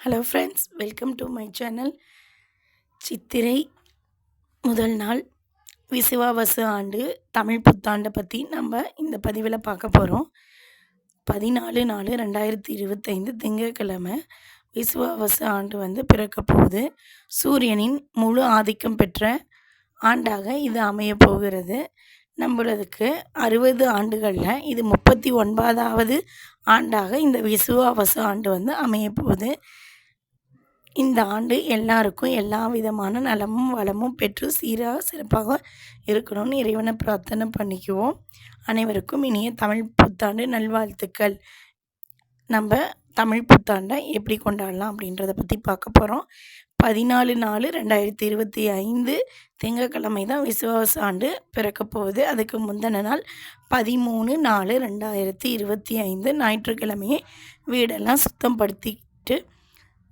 Hello friends welcome to my channel சித்திரை முதல் நாள் விசுவாவசு ஆண்டு தமிழ் புத்தாண்டை பற்றி நம்ம இந்த பதிவில் பார்க்க போகிறோம் பதினாலு நாலு ரெண்டாயிரத்தி இருபத்தைந்து திங்கட்கிழமை விசுவாவசு ஆண்டு வந்து பிறக்க போகுது. சூரியனின் முழு ஆதிக்கம் பெற்ற ஆண்டாக இது அமைய போகிறது. நம்மளதுக்கு அறுபது ஆண்டுகளில் இது முப்பத்தி ஒன்பதாவது ஆண்டாக இந்த விசுவாவசு ஆண்டு வந்து அமைய போகுது. இந்த ஆண்டு எல்லாருக்கும் எல்லா விதமான நலமும் வளமும் பெற்று சீராக சிறப்பாக இருக்கணும்னு இறைவனை பிரார்த்தனை பண்ணிக்குவோம். அனைவருக்கும் இனிய தமிழ் புத்தாண்டு நல்வாழ்த்துக்கள். நம்ம தமிழ் புத்தாண்டை எப்படி கொண்டாடலாம் அப்படின்றத பற்றி பார்க்க போகிறோம் பதினாலு நாலு ரெண்டாயிரத்தி இருபத்தி ஐந்து திங்கட்கிழமை தான் விசுவாச ஆண்டு பிறக்க போகுது. அதுக்கு முந்தின நாள் பதிமூணு நாலு ரெண்டாயிரத்தி இருபத்தி ஐந்து ஞாயிற்றுக்கிழமையே வீடெல்லாம் சுத்தம் படுத்திட்டு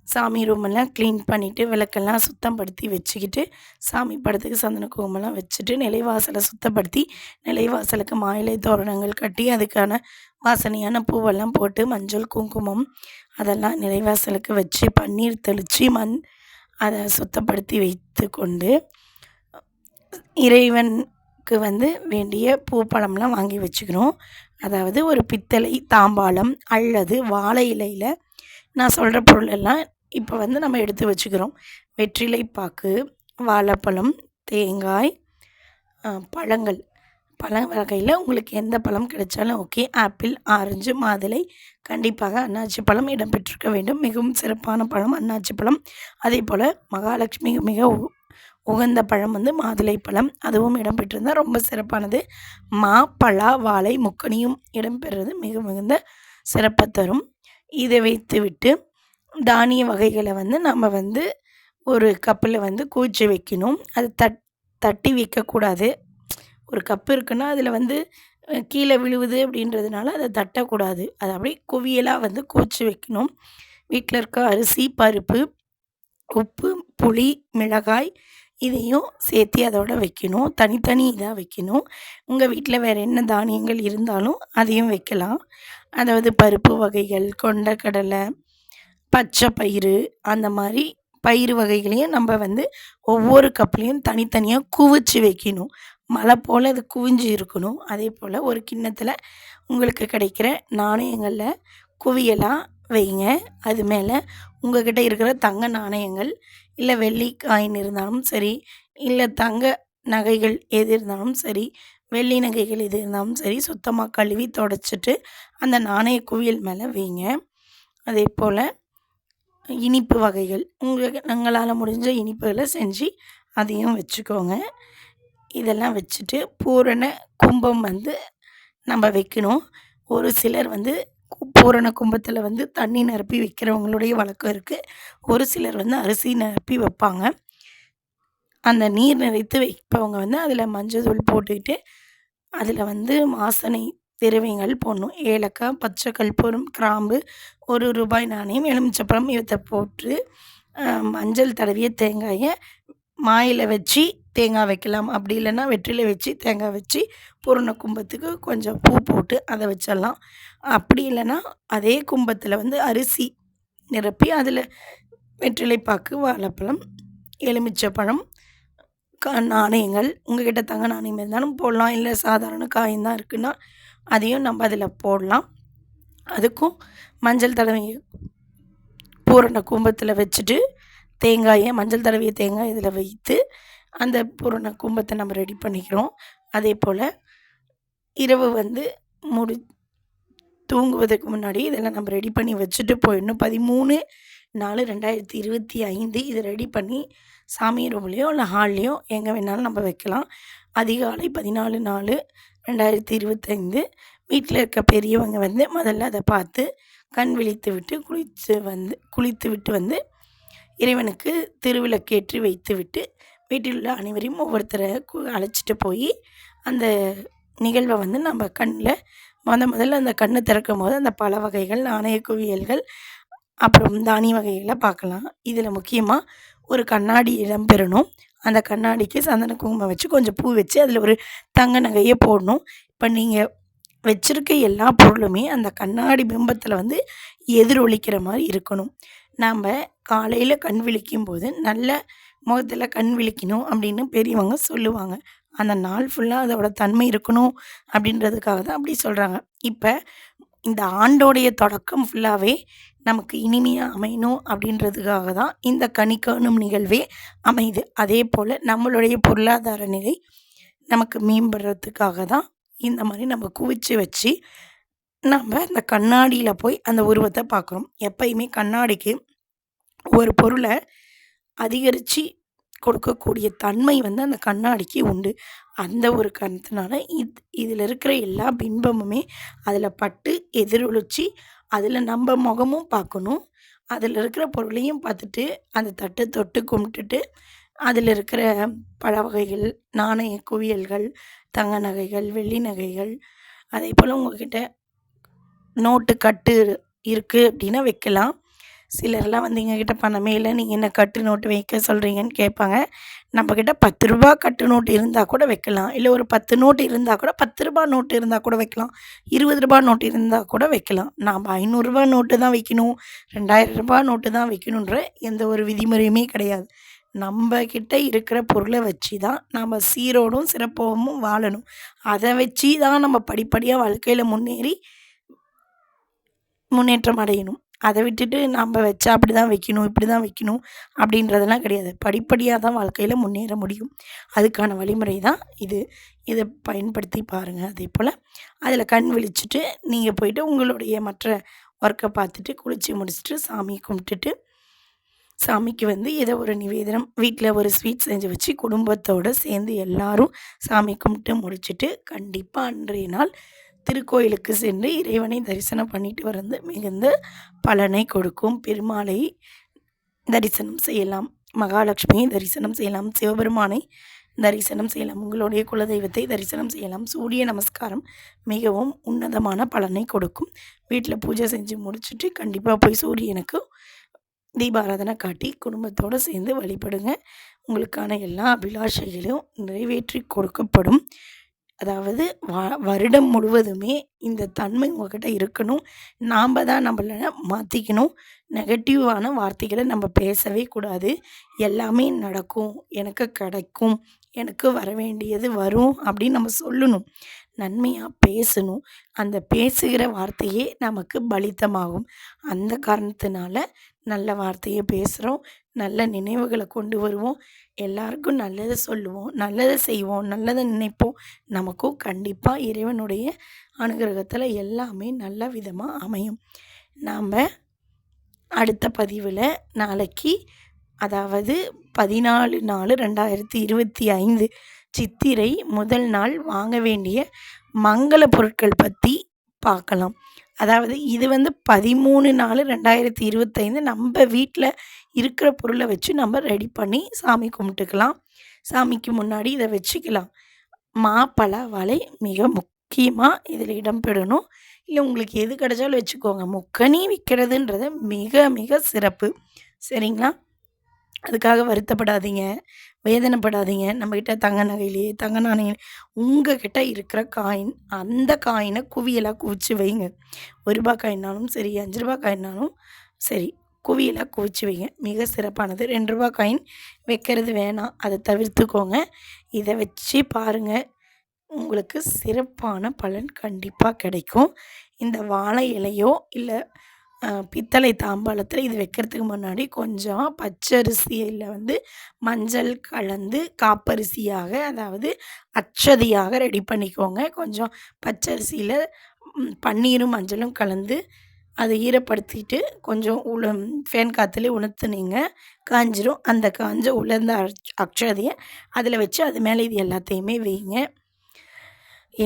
சாமி ரூமெல்லாம் க்ளீன் பண்ணிவிட்டு விளக்கெல்லாம் சுத்தப்படுத்தி வச்சுக்கிட்டு சாமி படத்துக்கு சந்தன குங்குமெல்லாம் வச்சுட்டு நிலைவாசலை சுத்தப்படுத்தி நிலைவாசலுக்கு மாயிலை தோரணங்கள் கட்டி அதுக்கான வாசனையான பூவெல்லாம் போட்டு மஞ்சள் குங்குமம் அதெல்லாம் நிலைவாசலுக்கு வச்சு பன்னீர் தெளித்து மண் அதை சுத்தப்படுத்தி வைத்து கொண்டு இறைவனுக்கு வந்து வேண்டிய பூ பழம்லாம் வாங்கி வச்சுக்கிறோம் அதாவது ஒரு பித்தளை தாம்பாளம் அல்லது வாழை இலையில் நான் சொல்கிற பொருள் எல்லாம் இப்போ வந்து நம்ம எடுத்து வச்சுக்கிறோம். வெற்றிலை பாக்கு வாழைப்பழம் தேங்காய் பழங்கள். பழ வகையில் உங்களுக்கு எந்த பழம் கிடைச்சாலும் ஓகே. ஆப்பிள் ஆரஞ்சு மாதுளை கண்டிப்பாக அன்னாச்சி பழம் இடம்பெற்றிருக்க வேண்டும். மிகவும் சிறப்பான பழம் அன்னாச்சி பழம். அதே போல் மகாலட்சுமி மிக உ- உகந்த பழம் வந்து மாதுளை பழம். அதுவும் இடம்பெற்றிருந்தால் ரொம்ப சிறப்பானது. மா பலா வாழை முக்கனியும் இடம்பெறுறது மிக மிகுந்த சிறப்பை தரும். இதை வைத்து விட்டு தானிய வகைகளை வந்து நம்ம வந்து ஒரு கப்பில் வந்து கூச்சி வைக்கணும். அது தட் தட்டி வைக்கக்கூடாது. ஒரு கப்பு இருக்குன்னா அதில் வந்து கீழே விழுவுது அப்படின்றதுனால அதை தட்டக்கூடாது. அதை அப்படியே குவியலாக வந்து குவிச்சு வைக்கணும். வீட்டில் இருக்க அரிசி பருப்பு உப்பு புளி மிளகாய் இதையும் சேர்த்து அதோட வைக்கணும். தனித்தனி இதாக வைக்கணும். உங்கள் வீட்டில் வேறு என்ன தானியங்கள் இருந்தாலும் அதையும் வைக்கலாம். அதாவது பருப்பு வகைகள் கொண்டக்கடலை பச்சை பயிறு அந்த மாதிரி பயிறு வகைகளையும் நம்ம வந்து ஒவ்வொரு கப்லேயும் தனித்தனியாக குவிச்சு வைக்கணும். மலை போல் அது குவிஞ்சு இருக்கணும். அதே போல் ஒரு கிண்ணத்தில் உங்களுக்கு கிடைக்கிற நாணயங்களில் குவியலாக வைங்க. அது மேலே உங்கள்கிட்ட இருக்கிற தங்க நாணயங்கள் இல்லை வெள்ளி காயின் இருந்தாலும் சரி இல்லை தங்க நகைகள் எது இருந்தாலும் சரி வெள்ளி நகைகள் எது இருந்தாலும் சரி சுத்தமாக கழுவி தொடச்சிட்டு அந்த நாணய குவியல் மேலே வைங்க. அதே போல் இனிப்பு வகைகள். உங்களுக்கு உங்களால் முடிஞ்ச இனிப்புகளை செஞ்சு அதையும் வச்சுக்கோங்க. இதெல்லாம் வச்சுட்டு பூரண கும்பம் வந்து நம்ம வைக்கணும். ஒரு சிலர் வந்து பூரண கும்பத்தில் வந்து தண்ணி நிரப்பி வைக்கிறவங்களுடைய வழக்கம் இருக்குது ஒரு சிலர் வந்து அரிசி நிரப்பி வைப்பாங்க. அந்த நீர் நிறைத்து வைப்பவங்க வந்து அதில் மஞ்சள் தூள் போட்டுக்கிட்டு அதில் வந்து வாசனை திரவியங்கள் போடணும். ஏலக்காய் பச்சை கற்பூரம் கிராம்பு ஒரு ரூபாய் நாணயம். எலுமிச்சப்பழம் இவற்றை போட்டு மஞ்சள் தடவிய தேங்காயை மாயில் வச்சு தேங்காய் வைக்கலாம். அப்படி இல்லைன்னா வெற்றிலை வச்சு தேங்காய் வச்சு பூரண கும்பத்துக்கு கொஞ்சம் பூ போட்டு அதை வச்சிடலாம். அப்படி இல்லைன்னா அதே கும்பத்தில் வந்து அரிசி நிரப்பி அதில் வெற்றிலை பாக்கு வாழைப்பழம் எலுமிச்சப்பழம் க நாணயங்கள். உங்ககிட்ட தங்க நாணயம் இருந்தாலும் போடலாம். இல்லை சாதாரண காயின் தான் இருக்குன்னா அதையும் நம்ம அதில் போடலாம். அதுக்கும் மஞ்சள் தடவை பூரண கும்பத்தில் வச்சுட்டு தேங்காயை மஞ்சள் தடவிய தேங்காய் இதில் வைத்து அந்த பூரண கும்பத்தை நம்ம ரெடி பண்ணிக்கிறோம். அதே போல் இரவு வந்து முடி தூங்குவதற்கு முன்னாடி இதெல்லாம் நம்ம ரெடி பண்ணி வச்சுட்டு போயிடணும் பதிமூணு நாலு ரெண்டாயிரத்தி இருபத்தி ஐந்து இது ரெடி பண்ணி சாமி ரூம்லேயோ இல்லை ஹால்லையோ எங்கே வேணாலும் நம்ம வைக்கலாம். அதிகாலை பதினாலு நாலு ரெண்டாயிரத்தி இருபத்தைந்து வீட்டில் இருக்க பெரியவங்க வந்து முதல்ல அதை பார்த்து கண் விழித்து விட்டு குளித்து வந்து குளித்து விட்டு வந்து இறைவனுக்கு திருவிளக்கேற்றி வைத்து விட்டு வீட்டில் உள்ள அனைவரையும் ஒவ்வொருத்தரை அழைச்சிட்டு போய் அந்த நிகழ்வை வந்து நம்ம கண்ணில் முத முதல்ல அந்த கண்ணை திறக்கும் போது அந்த பல வகைகள் நாணய குவியல்கள் அப்புறம் தானிய வகைகளை பார்க்கலாம். இதில் முக்கியமாக ஒரு கண்ணாடி இடம்பெறணும் அந்த கண்ணாடிக்கு சந்தன குங்குமம் வச்சு கொஞ்சம் பூ வச்சு அதில் ஒரு தங்க நகையை போடணும். இப்போ நீங்கள் வச்சுருக்க எல்லா பொருளுமே அந்த கண்ணாடி பிம்பத்தில் வந்து எதிரொலிக்கிற மாதிரி இருக்கணும். நாம் காலையில் கண் விழிக்கும்போது நல்ல முகத்தில் கண் விழிக்கணும் அப்படின்னு பெரியவங்க சொல்லுவாங்க. அந்த நாள் ஃபுல்லாக அதோட தன்மை இருக்கணும் அப்படின்றதுக்காக தான் அப்படி சொல்கிறாங்க இப்போ இந்த ஆண்டோடைய தொடக்கம் ஃபுல்லாகவே நமக்கு இனிமையாக அமையணும் அப்படின்றதுக்காக தான் இந்த கனி காணும் நிகழ்வே அமையுது. அதே போல் நம்மளுடைய பொருளாதார நிலை நமக்கு மேம்படுறதுக்காக தான் இந்த மாதிரி நம்ம குவிச்சு வச்சு நம்ம அந்த கண்ணாடியில் போய் அந்த உருவத்தை பார்க்குறோம். எப்பயுமே கண்ணாடிக்கு ஒரு பொருளை அதிகரித்து கொடுக்கக்கூடிய தன்மை வந்து அந்த கண்ணாடிக்கு உண்டு. அந்த ஒரு காரணத்தினால இது இதில் இருக்கிற எல்லா பின்பமுமே அதில் பட்டு எதிரொலிச்சு அதில் நம்ம முகமும் பார்க்கணும் அதில் இருக்கிற பொருளையும் பார்த்துட்டு அந்த தட்டை தொட்டு கும்பிட்டுட்டு அதில் இருக்கிற பழ வகைகள் நாணய குவியல்கள் தங்க நகைகள் வெள்ளி நகைகள் அதே போல் உங்கள்கிட்ட நோட்டு கட்டு இருக்குது அப்படின்னா வைக்கலாம். சிலர்லாம் வந்து எங்ககிட்ட பணமே இல்லை நீங்கள் என்ன கட்டு நோட்டு வைக்க சொல்கிறீங்கன்னு கேட்பாங்க. நம்மக்கிட்ட பத்து ரூபா கட்டு நோட்டு இருந்தால் கூட வைக்கலாம். இல்லை ஒரு பத்து நோட்டு இருந்தால் கூட பத்து ரூபா நோட்டு இருந்தால் கூட வைக்கலாம். இருபது ரூபா நோட்டு இருந்தால் கூட வைக்கலாம். நாம் ஐநூறுரூபா நோட்டு தான் வைக்கணும். ரெண்டாயிரம் ரூபா நோட்டு தான் வைக்கணுன்ற எந்த ஒரு விதிமுறையுமே கிடையாது. நம்ம கிட்ட இருக்கிற பொருளை வச்சு தான் நம்ம சீரோடும் சிறப்பாகவும் வாழணும். அதை வச்சு தான் நம்ம படிப்படியாக வாழ்க்கையில் முன்னேறி முன்னேற்றம் அடையணும். அதை விட்டுட்டு நம்ம வச்சா அப்படி தான் வைக்கணும் இப்படி தான் வைக்கணும் அப்படின்றதெல்லாம் கிடையாது. படிப்படியாக தான் வாழ்க்கையில் முன்னேற முடியும். அதுக்கான வழிமுறை தான் இது. இதை பயன்படுத்தி பாருங்கள் அதே போல் அதில் கண் விழிச்சிட்டு நீங்கள் போயிட்டு உங்களுடைய மற்ற ஒர்க்கை பார்த்துட்டு குளித்து முடிச்சுட்டு சாமி கும்பிட்டுட்டு சாமிக்கு வந்து ஏதோ ஒரு நிவேதனம் வீட்டில் ஒரு ஸ்வீட் செஞ்சு வச்சு குடும்பத்தோடு சேர்ந்து எல்லாரும் சாமி கும்பிட்டு முடிச்சுட்டு கண்டிப்பாக அன்றைய நாள் திருக்கோயிலுக்கு சென்று இறைவனை தரிசனம் பண்ணிட்டு வந்து மிகுந்த பலனை கொடுக்கும். பெருமாளை தரிசனம் செய்யலாம். மகாலட்சுமியை தரிசனம் செய்யலாம். சிவபெருமானை தரிசனம் செய்யலாம். உங்களுடைய குலதெய்வத்தை தரிசனம் செய்யலாம். சூரிய நமஸ்காரம் மிகவும் உன்னதமான பலனை கொடுக்கும். வீட்டில் பூஜை செஞ்சு முடிச்சுட்டு கண்டிப்பாக போய் சூரியனுக்கு தீபாராதனை காட்டி குடும்பத்தோடு சேர்ந்து வழிபடுங்க. உங்களுக்கான எல்லா அபிலாஷைகளையும் நிறைவேற்றி கொடுக்கப்படும். அதாவது வ வருடம் முழுவதுமே இந்த தன்மை உங்ககிட்ட இருக்கணும். நாம் தான் நம்மள மாற்றிக்கணும் நெகட்டிவான வார்த்தைகளை நம்ம பேசவே கூடாது. எல்லாமே நடக்கும். எனக்கு கிடைக்கும். எனக்கு வர வேண்டியது வரும் அப்படின்னு நம்ம சொல்லணும். நன்மையாக பேசணும். அந்த பேசுகிற வார்த்தையே நமக்கு பலித்தமாகும். அந்த காரணத்தினால நல்ல வார்த்தையை பேசுகிறோம் நல்ல நினைவுகளை கொண்டு வருவோம். எல்லாருக்கும் நல்லதை சொல்லுவோம். நல்லதை செய்வோம். நல்லதை நினைப்போம். நமக்கும் கண்டிப்பாக இறைவனுடைய அனுகிரகத்தில் எல்லாமே நல்ல விதமாக அமையும். நாம் அடுத்த பதிவில் நாளைக்கு அதாவது பதினாலு நாலு ரெண்டாயிரத்தி இருபத்தி ஐந்து சித்திரை முதல் நாள் வாங்க வேண்டிய மங்கள பொருட்கள் பற்றி பார்க்கலாம் அதாவது இது வந்து பதிமூணு நாலு ரெண்டாயிரத்தி இருபத்தைந்து நம்ம வீட்டில் இருக்கிற பொருளை வச்சு நம்ம ரெடி பண்ணி சாமி கும்பிட்டுக்கலாம். சாமிக்கு முன்னாடி இதை வச்சுக்கலாம். மாப்பழ வலை மிக முக்கியமாக இதில் இடம்பெறணும் இல்லை உங்களுக்கு எது கிடைச்சாலும் வச்சுக்கோங்க. முக்கனி விற்கிறதுன்றது மிக மிக சிறப்பு. சரிங்களா? அதுக்காக வருத்தப்படாதீங்க. வேதனைப்படாதீங்க. நம்மக்கிட்ட தங்க நகையிலேயே தங்க நாணயம் உங்ககிட்ட இருக்கிற காயின் அந்த காயினை குவியலாக குவிச்சு வைங்க. ஒரு ரூபா காயினாலும் சரி அஞ்சு ரூபா காயினாலும் சரி குவியலாக குவிச்சு வைங்க. மிக சிறப்பானது. ரெண்டு ரூபா காயின் வைக்கிறது வேணாம். அதை தவிர்த்துக்கோங்க. இதை வச்சு பாருங்கள் உங்களுக்கு சிறப்பான பலன் கண்டிப்பாக கிடைக்கும். இந்த வாழை இலையோ இல்லை பித்தளை தாம்பாளத்தில் இது வைக்கிறதுக்கு முன்னாடி கொஞ்சம் பச்சரிசியில் வந்து மஞ்சள் கலந்து காப்பரிசியாக அதாவது அச்சதியாக ரெடி பண்ணிக்கோங்க. கொஞ்சம் பச்சரிசியில் பன்னீரும் மஞ்சளும் கலந்து அதை ஈரப்படுத்திட்டு கொஞ்சம் உள ஃபேன் காற்றுலேயே உணர்த்துனீங்க காஞ்சிரும். அந்த காஞ்ச உலர்ந்த அக்ஷதையை அதில் வச்சு அது மேலே இது எல்லாத்தையுமே வைங்க.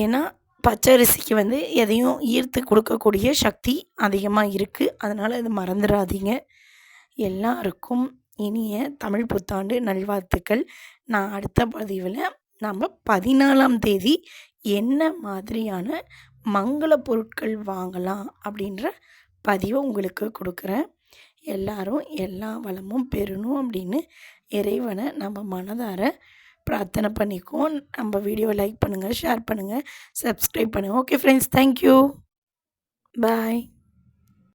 ஏன்னா பச்சரிசிக்கு வந்து எதையும் ஈர்த்து கொடுக்கக்கூடிய சக்தி அதிகமாக இருக்குது அதனால் இது மறந்துடாதீங்க. எல்லாருக்கும் இனிய தமிழ் புத்தாண்டு நல்வாழ்த்துக்கள். நான் அடுத்த பதிவில் நம்ம பதினாலாம் தேதி என்ன மாதிரியான மங்கள பொருட்கள் வாங்கலாம் அப்படின்ற பதிவை உங்களுக்கு கொடுக்குறேன். எல்லாரும் எல்லா வளமும் பெறணும் அப்படின்னு இறைவனை நம்ம மனதார பிரார்த்தனை பண்ணிக்குவோம். நம்ம வீடியோவை லைக் பண்ணுங்கள் ஷேர் பண்ணுங்கள் சப்ஸ்கிரைப் பண்ணுங்கள் ஓகே ஃப்ரெண்ட்ஸ் தேங்க்யூ பாய்